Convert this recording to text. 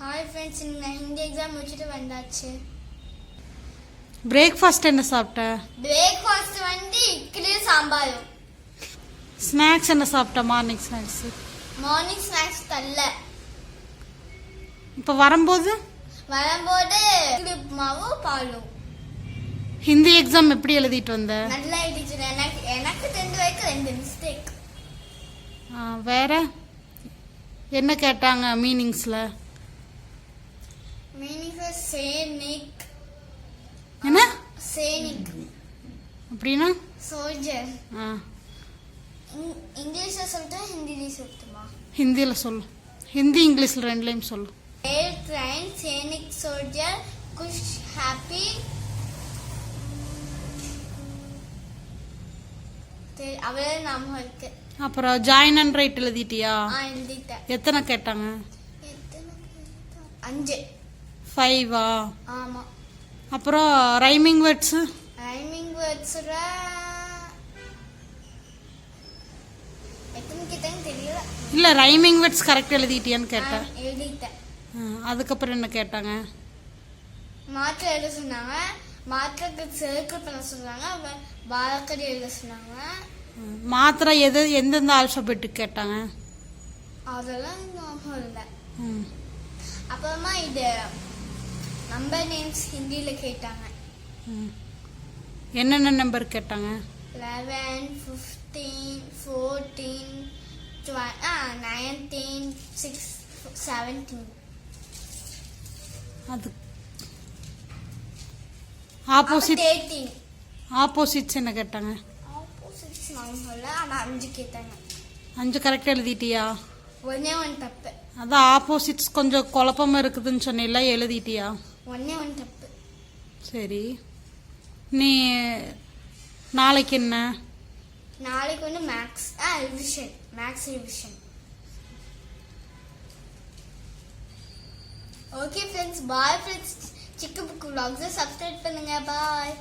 Hi friends நான் Hindi exam முடிச்சுட்டு வந்தாச்சு. பிரேக்ஃபாஸ்ட் என்ன சாப்பிட்ட? பிரேக்ஃபாஸ்ட் வந்து இட்லியும் சாம்பாரும் ஸ்நாக்ஸ் என்ன சாப்பிட்ட? மார்னிங் ஸ்நாக்ஸ் மார்னிங் ஸ்நாக்ஸ் தரல. இப்போ வரும்போது? வரும்போது இட்லி உப்புமாவும் பாலும். ஹிந்தி எக்ஸாம் எப்படி எழுதிட்டு வந்த? நல்லா இருந்துச்சு எனக்கு எனக்கு தெரிஞ்ச வரைக்கும் ரெண்டு மிஸ்டேக் வேற? என்ன கேட்டாங்க மீனிங்ஸில் என்ன? சேனிக் அப்படின்னா? சோல்ஜர் ஆ. இங்கிலீஷில் சொல்லிட்டா ஹிந்திலையும் சொல்லட்டுமா? ஹிந்தியில் சொல்லு. ஹிந்தி இங்கிலீஷில் ரெண்டுலேயும் சொல்லு. ஏர் ட்ரைன் சேனிக் சோல்ஜர் குஷ் ஹாப்பி அவளே ஞாபகம் இருக்கு. அப்புறம் ஜாயின் அண்ட் ரைட் எழுதிட்டியா? ஆ எழுதிட்டேன். எத்தனை கேட்டாங்க? அஞ்சு. ஃபைவா ஆமா. அப்புறம் ரைமிங் வேர்ட்ஸு ரைமிங் வேர்ட்ஸ்ல இல்லை ரைமிங் வேர்ட்ஸ் கரெக்ட் எழுதிட்டியான்னு கேட்டேன். எழுதிட்டேன். அதுக்கப்புறம் என்ன கேட்டாங்க? மாற்று எழுத சொன்னாங்க. மாற்றுக்கு சர்க்கிள் பண்ண சொன்னாங்க. பாலக்கடி எழுத சொன்னாங்க. ம், மாத்திரை எது எந்தெந்த ஆல்ஃபபெட்டுக்கு கேட்டாங்க? அதெல்லாம் ஞாபகம் இல்லை அப்புறமா இது நம்பர் நேம்ஸ் ஹிந்தியில கேட்டாங்க. ம். என்னென்ன நம்பர் கேட்டாங்க? Eleven fifteen fourteen nineteen six seventeen அது ஆப்போசிட் தேர்ட்டீன் ஆப்போசிட்ஸ் என்ன கேட்டாங்க? ஆப்போசிட்ஸ் ஞாபகம் இல்லை ஆனால் அஞ்சு கேட்டாங்க. அஞ்சு கரெக்டாக எழுதிட்டியா? ஒன்னே ஒன் தப்பு. அதான் ஆப்போசிட்ஸ் கொஞ்சம் குழப்பமா இருக்குதுன்னு சொன்னீல்ல எழுதிட்டியா? ஒன்னே ஒன் தப்பு சரி. நீ நாளைக்கு என்ன? நாளைக்கு வந்து மேக்ஸ் ஆ revision maths revision okay friends bye friends Chikku Bukku vlogs subscribe பண்ணுங்க. பாய்